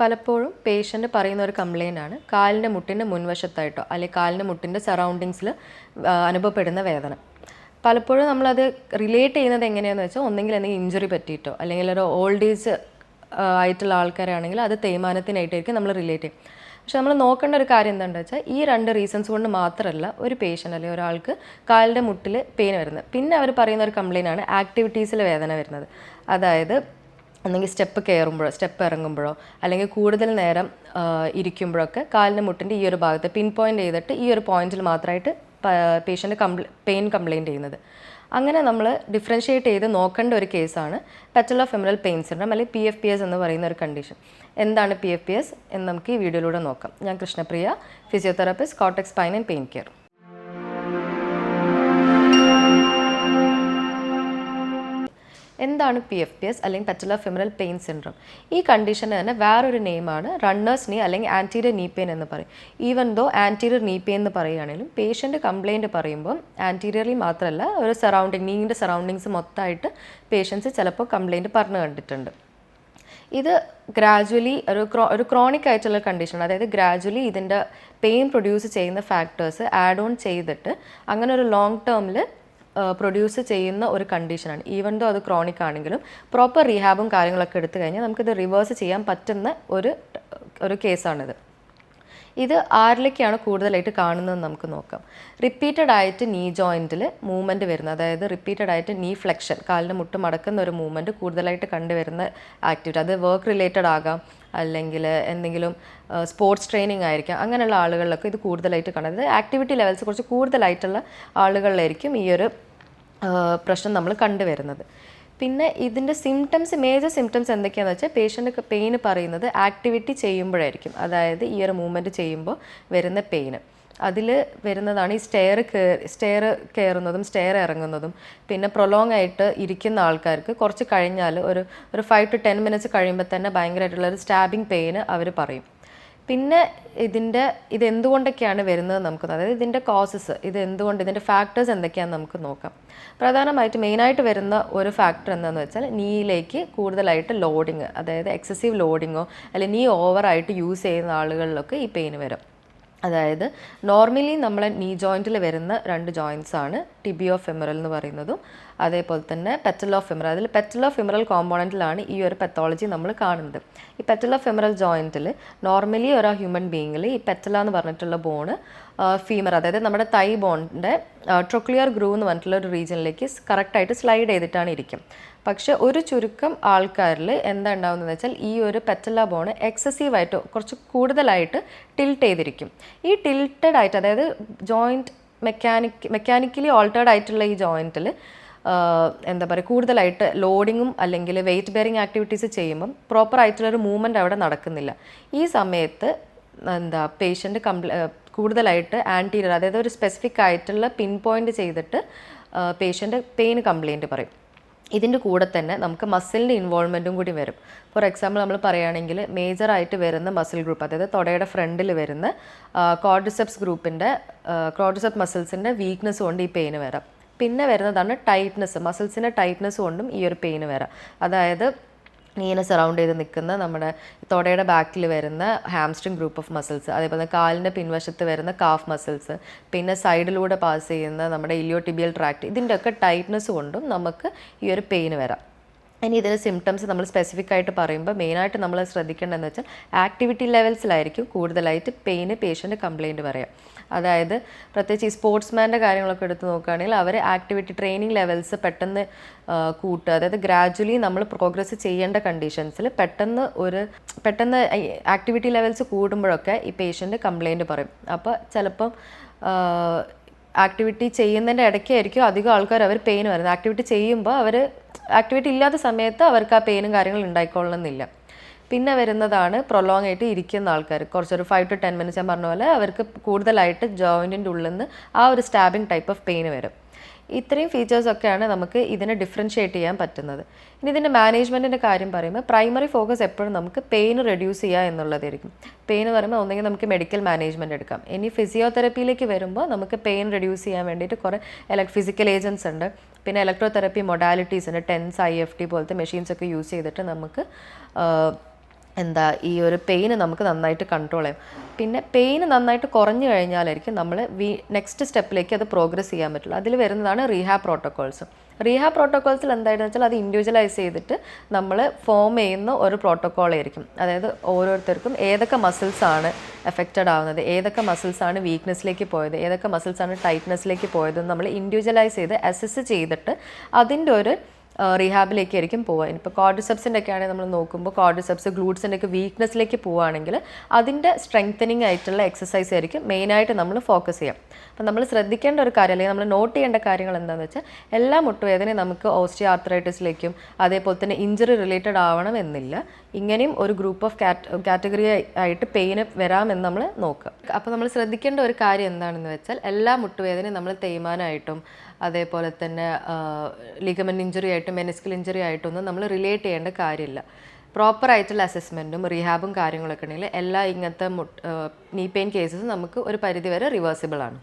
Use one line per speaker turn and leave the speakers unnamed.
പലപ്പോഴും പേഷ്യന്റ് പറയുന്ന ഒരു കംപ്ലയിന്റ് ആണ്. കാലിന്റെ മുട്ടിന്റെ മുൻവശത്തായിട്ടോ അല്ലെങ്കിൽ കാലിന്റെ മുട്ടിന്റെ സറൗണ്ടിങ്സിൽ അനുഭവപ്പെടുന്ന വേദന. പലപ്പോഴും നമ്മളത് റിലേറ്റ് ചെയ്യുന്നത് എങ്ങനെയാണെന്ന് വെച്ചാൽ ഒന്നെങ്കിൽ എന്തെങ്കിലും ഇഞ്ചുറി പറ്റിയിട്ടോ അല്ലെങ്കിൽ ഒരു ഓൾഡ് ഏജ് ആയിട്ടുള്ള ആൾക്കാരാണെങ്കിൽ അത് തേയ്മാനത്തിനായിട്ടായിരിക്കും നമ്മൾ റിലേറ്റ് ചെയ്യും. പക്ഷെ നമ്മൾ നോക്കേണ്ട ഒരു കാര്യം എന്താണെന്ന് വെച്ചാൽ ഈ രണ്ട് റീസൺസ് കൊണ്ട് മാത്രമല്ല ഒരു പേഷ്യന്റ് അല്ലെങ്കിൽ ഒരാൾക്ക് കാലിന്റെ മുട്ടിൽ പെയിൻ വരുന്നത്. പിന്നെ അവർ പറയുന്ന ഒരു കംപ്ലയിന്റ് ആണ് ആക്ടിവിറ്റീസിൽ വേദന വരുന്നത്. അതായത് ഒന്നെങ്കിൽ സ്റ്റെപ്പ് കയറുമ്പോഴോ സ്റ്റെപ്പ് ഇറങ്ങുമ്പോഴോ അല്ലെങ്കിൽ കൂടുതൽ നേരം ഇരിക്കുമ്പോഴൊക്കെ കാലിന്റെ മുട്ടിന്റെ ഈ ഒരു ഭാഗത്ത് പിൻ പോയിന്റ് ചെയ്തിട്ട് ഈ ഒരു പോയിന്റിൽ മാത്രമായിട്ട് പേഷ്യന്റ് കംപ്ലൈ പെയിൻ കംപ്ലയിന്റ് ചെയ്യുന്നത്. അങ്ങനെ നമ്മൾ ഡിഫറൻഷ്യേറ്റ് ചെയ്ത് നോക്കേണ്ട ഒരു കേസാണ് petal of femoral pain syndrome അല്ലെങ്കിൽ പി എഫ് പി എസ് എന്ന് പറയുന്ന ഒരു കണ്ടീഷൻ എന്താണ് പി എഫ് പി എസ് എന്ന് നമുക്ക് ഈ വീഡിയോയിലൂടെ നോക്കാം. ഞാൻ Krishnapriya physiotherapist cortex spine and pain care എന്താണ് പി എഫ് പി എസ് അല്ലെങ്കിൽ പെറ്റല ഫിമറൽ പെയിൻ സിൻഡ്രോം ഈ കണ്ടീഷന് തന്നെ വേറൊരു നെയിമാണ് റണ്ണേഴ്സ് നീ അല്ലെങ്കിൽ ആന്റീരിയർ നീ പെയിൻ എന്ന് പറയും. Even though anterior knee pain എന്ന് പറയുകയാണെങ്കിലും പേഷ്യന്റ് കംപ്ലയിന്റ് പറയുമ്പോൾ ആന്റീരിയർലി മാത്രമല്ല ഒരു സറൗണ്ടിങ് നീങ്ങിന്റെ സറൗണ്ടിങ്സ് മൊത്തമായിട്ട് പേഷ്യൻസ് ചിലപ്പോൾ കംപ്ലയിന്റ് പറഞ്ഞു കണ്ടിട്ടുണ്ട്. ഇത് ഗ്രാജുവലി ഒരു ക്രോ ഒരു ക്രോണിക് ആയിട്ടുള്ള കണ്ടീഷൻ അതായത് ഗ്രാജുവലി ഇതിന്റെ പെയിൻ പ്രൊഡ്യൂസ് ചെയ്യുന്ന ഫാക്ടേഴ്സ് ആഡ് ഓൺ ചെയ്തിട്ട് അങ്ങനെ ഒരു ലോങ് ടേമിൽ പ്രൊഡ്യൂസ് ചെയ്യുന്ന ഒരു കണ്ടീഷനാണ് ഈവൻ ദോ അത് ക്രോണിക് ആണെങ്കിലും പ്രോപ്പർ റീഹാബും കാര്യങ്ങളൊക്കെ എടുത്തു കഴിഞ്ഞാൽ നമുക്കിത് റിവേഴ്സ് ചെയ്യാൻ പറ്റുന്ന ഒരു ഒരു കേസാണിത് ഇത് ആരിലേക്കാണ് കൂടുതലായിട്ട് കാണുന്നത് നമുക്ക് നോക്കാം. റിപ്പീറ്റഡ് ആയിട്ട് നീ ജോയിന്റിൽ മൂവ്മെന്റ് വരുന്നത് അതായത് റിപ്പീറ്റഡ് ആയിട്ട് നീ ഫ്ലെക്ഷൻ കാലിന് മുട്ട് മടക്കുന്ന ഒരു മൂവ്മെന്റ് കൂടുതലായിട്ട് കണ്ടുവരുന്ന ആക്ടിവിറ്റി അത് വർക്ക് റിലേറ്റഡ് ആകാം അല്ലെങ്കിൽ എന്തെങ്കിലും സ്പോർട്സ് ട്രെയിനിങ് ആയിരിക്കാം അങ്ങനെയുള്ള ആളുകളിലൊക്കെ ഇത് കൂടുതലായിട്ട് കാണുന്നത് ആക്ടിവിറ്റി ലെവൽസ് കുറച്ച് കൂടുതലായിട്ടുള്ള ആളുകളിലായിരിക്കും ഈ ഒരു പ്രശ്നം നമ്മൾ കണ്ടുവരുന്നത്. പിന്നെ ഇതിന്റെ സിംറ്റംസ് മേജർ സിംറ്റംസ് എന്തൊക്കെയാണെന്ന് വെച്ചാൽ പേഷ്യന്റ് പെയിന് പറയുന്നത് ആക്ടിവിറ്റി ചെയ്യുമ്പോഴായിരിക്കും. അതായത് ഈ ഒരു മൂവ്മെന്റ് ചെയ്യുമ്പോൾ വരുന്ന പെയിന് അതിൽ വരുന്നതാണ് ഈ സ്റ്റെയർ കയറി സ്റ്റെയർ കയറുന്നതും സ്റ്റെയർ ഇറങ്ങുന്നതും. പിന്നെ പ്രൊലോങ് ആയിട്ട് ഇരിക്കുന്ന ആൾക്കാർക്ക് കുറച്ച് കഴിഞ്ഞാൽ ഒരു ഒരു ഫൈവ് ടു ടെൻ മിനിറ്റ്സ് കഴിയുമ്പോൾ തന്നെ ഭയങ്കരമായിട്ടുള്ള ഒരു സ്റ്റാബിങ് പെയിന് അവർ പറയും. പിന്നെ ഇതിന്റെ ഇത് എന്തുകൊണ്ടൊക്കെയാണ് വരുന്നത് നമുക്ക് അതായത് ഇതിന്റെ കോസസ് ഇത് എന്തുകൊണ്ട് ഇതിന്റെ ഫാക്ടേഴ്സ് എന്തൊക്കെയാണെന്ന് നമുക്ക് നോക്കാം. പ്രധാനമായിട്ട് മെയിനായിട്ട് വരുന്ന ഒരു ഫാക്ടർ എന്താണെന്ന് വെച്ചാൽ നീയിലേക്ക് കൂടുതലായിട്ട് ലോഡിങ് അതായത് എക്സസീവ് ലോഡിങ്ങോ അല്ലെങ്കിൽ നീ ഓവറായിട്ട് യൂസ് ചെയ്യുന്ന ആളുകളിലൊക്കെ ഈ പെയിൻ വരും. അതായത് നോർമലി നമ്മളെ നീ ജോയിന്റിൽ വരുന്ന രണ്ട് ജോയിന്റ്സ് ആണ് ടിബിയോ ഫെമറൽ എന്ന് പറയുന്നതും അതേപോലെ തന്നെ പെറ്റലോ ഫെമറൽ അതിൽ പെറ്റലോ ഫെമറൽ കോമ്പോണന്റിലാണ് ഈ ഒരു പെത്തോളജി നമ്മൾ കാണുന്നത്. ഈ പെറ്റലോ ഫെമറൽ ജോയിന്റിൽ നോർമലി ഒരു ഹ്യൂമൻ ബീയിങ്ങിൽ ഈ പെറ്റല എന്ന് പറഞ്ഞിട്ടുള്ള ബോണ് ഫീമർ അതായത് നമ്മുടെ തൈ ബോണിന്റെ ട്രൊക്ലിയർ ഗ്രൂ എന്ന് പറഞ്ഞിട്ടുള്ള ഒരു റീജിയനിലേക്ക് കറക്റ്റായിട്ട് സ്ലൈഡ് ചെയ്തിട്ടാണ് ഇരിക്കും. പക്ഷെ ഒരു ചുരുക്കം ആൾക്കാരിൽ എന്താ ഉണ്ടാവുന്നതെന്ന് വെച്ചാൽ ഈ ഒരു പെറ്റല ബോൺ എക്സസീവായിട്ട് കുറച്ച് കൂടുതലായിട്ട് ടിൽട്ട് ചെയ്തിരിക്കും. ഈ ടിൽറ്റഡ് ആയിട്ട് അതായത് ജോയിന്റ് മെക്കാനിക് മെക്കാനിക്കലി ഓൾട്ടേഡ് ആയിട്ടുള്ള ഈ ജോയിന്റിൽ എന്താ പറയുക കൂടുതലായിട്ട് ലോഡിങ്ങും അല്ലെങ്കിൽ വെയിറ്റ് ബെയറിങ് ആക്ടിവിറ്റീസ് ചെയ്യുമ്പം പ്രോപ്പർ ആയിട്ടുള്ളൊരു മൂവ്മെന്റ് അവിടെ നടക്കുന്നില്ല. ഈ സമയത്ത് എന്താ പേഷ്യന്റ് കംപ്ല കൂടുതലായിട്ട് ആന്റീരിയർ അതായത് ഒരു സ്പെസിഫിക് ആയിട്ടുള്ള പിൻ പോയിന്റ് ചെയ്തിട്ട് പേഷ്യന്റ് പെയിൻ കംപ്ലയിന്റ് പറയും. ഇതിന്റെ കൂടെ തന്നെ നമുക്ക് മസിലിന്റെ ഇൻവോൾവ്മെന്റും കൂടി വരും. ഫോർ എക്സാമ്പിൾ നമ്മൾ പറയുകയാണെങ്കിൽ മേജറായിട്ട് വരുന്ന മസിൽ ഗ്രൂപ്പ് അതായത് തൊടയുടെ ഫ്രണ്ടിൽ വരുന്ന കോർഡിസെപ്സ് ഗ്രൂപ്പിന്റെ കോർഡിസെപ്പ് മസിൽസിന്റെ വീക്ക്നെസ് കൊണ്ട് ഈ പെയിന് വരാം. പിന്നെ വരുന്നതാണ് ടൈറ്റ്നസ് മസിൽസിന്റെ ടൈറ്റ്നസ് കൊണ്ടും ഈ ഒരു പെയിന് വരാം. അതായത് നീനെ സറൗണ്ട് ചെയ്ത് നിൽക്കുന്ന നമ്മുടെ തൊടയുടെ ബാക്കിൽ വരുന്ന ഹാംസ്ട്രിങ് ഗ്രൂപ്പ് ഓഫ് മസിൽസ് അതേപോലെ കാലിന്റെ പിൻവശത്ത് വരുന്ന കാഫ് മസിൽസ് പിന്നെ സൈഡിലൂടെ പാസ് ചെയ്യുന്ന നമ്മുടെ ഇലിയോട്ടിബിയൽ ട്രാക്ട് ഇതിന്റെയൊക്കെ ടൈറ്റ്നസ് കൊണ്ടും നമുക്ക് ഈ ഒരു പെയിന് വരാം. ഇനി ഇതിന് സിംറ്റംസ് നമ്മൾ സ്പെസിഫിക് ആയിട്ട് പറയുമ്പോൾ മെയിനായിട്ട് നമ്മൾ ശ്രദ്ധിക്കേണ്ടതെന്ന് വെച്ചാൽ ആക്ടിവിറ്റി ലെവൽസിലായിരിക്കും കൂടുതലായിട്ട് പെയിന് പേഷ്യന്റ് കംപ്ലയിന്റ് പറയാം. അതായത് പ്രത്യേകിച്ച് ഈ സ്പോർട്സ്മാന്റെ കാര്യങ്ങളൊക്കെ എടുത്ത് നോക്കുകയാണെങ്കിൽ അവർ ആക്ടിവിറ്റി ട്രെയിനിങ് ലെവൽസ് പെട്ടെന്ന് കൂട്ടുക. അതായത് ഗ്രാജുവലി നമ്മൾ പ്രോഗ്രസ് ചെയ്യേണ്ട കണ്ടീഷൻസിൽ പെട്ടെന്ന് ഒരു പെട്ടെന്ന് ആക്ടിവിറ്റി ലെവൽസ് കൂടുമ്പോഴൊക്കെ ഈ പേഷ്യന്റ് കംപ്ലയിന്റ് പറയും. അപ്പോൾ ചിലപ്പം ആക്ടിവിറ്റി ചെയ്യുന്നതിന്റെ ഇടയ്ക്കായിരിക്കും അധികം ആൾക്കാർ അവർ പെയിൻ വരുന്നത്. ആക്ടിവിറ്റി ചെയ്യുമ്പോൾ അവർ ആക്ടിവിറ്റി ഇല്ലാത്ത സമയത്ത് അവർക്ക് ആ പെയിനും കാര്യങ്ങളും ഉണ്ടായിക്കൊള്ളണമെന്നില്ല. പിന്നെ വരുന്നതാണ് പ്രൊലോങ് ആയിട്ട് ഇരിക്കുന്ന ആൾക്കാർ കുറച്ചൊരു ഫൈവ് ടു ടെൻ മിനിറ്റ്സ് ഞാൻ പറഞ്ഞ പോലെ അവർക്ക് കൂടുതലായിട്ട് ജോയിന്റിന്റെ ഉള്ളിൽ നിന്ന് ആ ഒരു സ്റ്റാബിങ് ടൈപ്പ് ഓഫ് പെയിൻ വരും. ഇത്രയും ഫീച്ചേഴ്സ് ഒക്കെയാണ് നമുക്ക് ഇതിനെ ഡിഫറൻഷ്യേറ്റ് ചെയ്യാൻ പറ്റുന്നത്. ഇനി ഇതിന്റെ മാനേജ്മെന്റിന്റെ കാര്യം പറയുമ്പോൾ പ്രൈമറി ഫോക്കസ് എപ്പോഴും നമുക്ക് പെയിൻ റെഡ്യൂസ് ചെയ്യുക എന്നുള്ളതായിരിക്കും. പെയിൻ എന്ന് പറയുമ്പോൾ ഒന്നെങ്കിൽ നമുക്ക് മെഡിക്കൽ മാനേജ്മെന്റ് എടുക്കാം. ഇനി ഫിസിയോതെറപ്പിയിലേക്ക് വരുമ്പോൾ നമുക്ക് പെയിൻ റെഡ്യൂസ് ചെയ്യാൻ വേണ്ടിയിട്ട് കുറേ ഇലക് ഫിസിക്കൽ ഏജൻസ് ഉണ്ട്. പിന്നെ ഇലക്ട്രോതെറപ്പി മൊഡാലിറ്റീസ് ഉണ്ട്. ടെൻസ് ഐ എഫ് ടി പോലത്തെ മെഷീൻസ് ഒക്കെ യൂസ് ചെയ്തിട്ട് നമുക്ക് എന്താ ഈ ഒരു പെയിന് നമുക്ക് നന്നായിട്ട് കൺട്രോൾ ചെയ്യാം. പിന്നെ പെയിന് നന്നായിട്ട് കുറഞ്ഞു കഴിഞ്ഞാലായിരിക്കും നമ്മൾ വി നെക്സ്റ്റ് സ്റ്റെപ്പിലേക്ക് അത് പ്രോഗ്രസ് ചെയ്യാൻ പറ്റുള്ളൂ. അതിൽ വരുന്നതാണ് റീഹാബ് പ്രോട്ടോക്കോൾസ് റീഹാബ് പ്രോട്ടോക്കോൾസിൽ എന്തായിരുന്നു വെച്ചാൽ അത് ഇൻഡിവിജ്വലൈസ് ചെയ്തിട്ട് നമ്മൾ ഫോം ചെയ്യുന്ന ഒരു പ്രോട്ടോക്കോൾ ആയിരിക്കും. അതായത് ഓരോരുത്തർക്കും ഏതൊക്കെ മസിൽസ് ആണ് എഫക്റ്റഡ് ആവുന്നത് ഏതൊക്കെ മസിൽസ് ആണ് വീക്ക്നെസ്സിലേക്ക് പോയത് ഏതൊക്കെ മസിൽസ് ആണ് ടൈറ്റ്നെസ്സിലേക്ക് പോയത് നമ്മൾ ഇൻഡിവിജ്വലൈസ് ചെയ്ത് അസസ് ചെയ്തിട്ട് അതിന്റെ ഒരു റീഹാബിലേക്ക് ആയിരിക്കും പോവുക. ഇപ്പോൾ കോർഡിസെപ്സിന്റെ ഒക്കെ ആണെങ്കിൽ നമ്മൾ നോക്കുമ്പോൾ കോർഡിസെപ്സ് ഗ്ലൂട്ട്സിന്റെ ഒക്കെ വീക്ക്നെസ്സിലേക്ക് പോവുകയാണെങ്കിൽ അതിന്റെ സ്ട്രെങ്തനിങ് ആയിട്ടുള്ള എക്സസൈസ് ആയിരിക്കും മെയിനായിട്ട് നമ്മൾ ഫോക്കസ് ചെയ്യാം അപ്പം നമ്മൾ ശ്രദ്ധിക്കേണ്ട ഒരു കാര്യം അല്ലെങ്കിൽ നമ്മൾ നോട്ട് ചെയ്യേണ്ട കാര്യങ്ങൾ എന്താണെന്ന് വെച്ചാൽ എല്ലാ മുട്ടുവേദനയും നമുക്ക് ഓസ്റ്റിയോ ആർത്രൈറ്റിസിലേക്കും അതേപോലെ തന്നെ ഇഞ്ചറി റിലേറ്റഡ് ആവണം എന്നില്ല. ഇങ്ങനെയും ഒരു ഗ്രൂപ്പ് ഓഫ് കാറ്റഗറി ആയിട്ട് പെയിന് വരാമെന്ന് നമ്മൾ നോക്കുക. അപ്പോൾ നമ്മൾ ശ്രദ്ധിക്കേണ്ട ഒരു കാര്യം എന്താണെന്ന് വെച്ചാൽ എല്ലാ മുട്ടുവേദനയും നമ്മൾ തേയ്മാനായിട്ടും അതേപോലെ തന്നെ ലിഗമെന്റ് ഇഞ്ചുറി ആയിട്ടും മെനിസ്കൽ ഇഞ്ചുറി ആയിട്ടൊന്നും നമ്മൾ റിലേറ്റ് ചെയ്യേണ്ട കാര്യമില്ല. പ്രോപ്പർ ആയിട്ടുള്ള അസസ്മെന്റും റിഹാബും കാര്യങ്ങളൊക്കെ ഉണ്ടെങ്കിൽ എല്ലാ ഇങ്ങനത്തെ നീ പെയിൻ കേസസ് നമുക്ക് ഒരു പരിധിവരെ റിവേഴ്സിബിൾ ആണ്.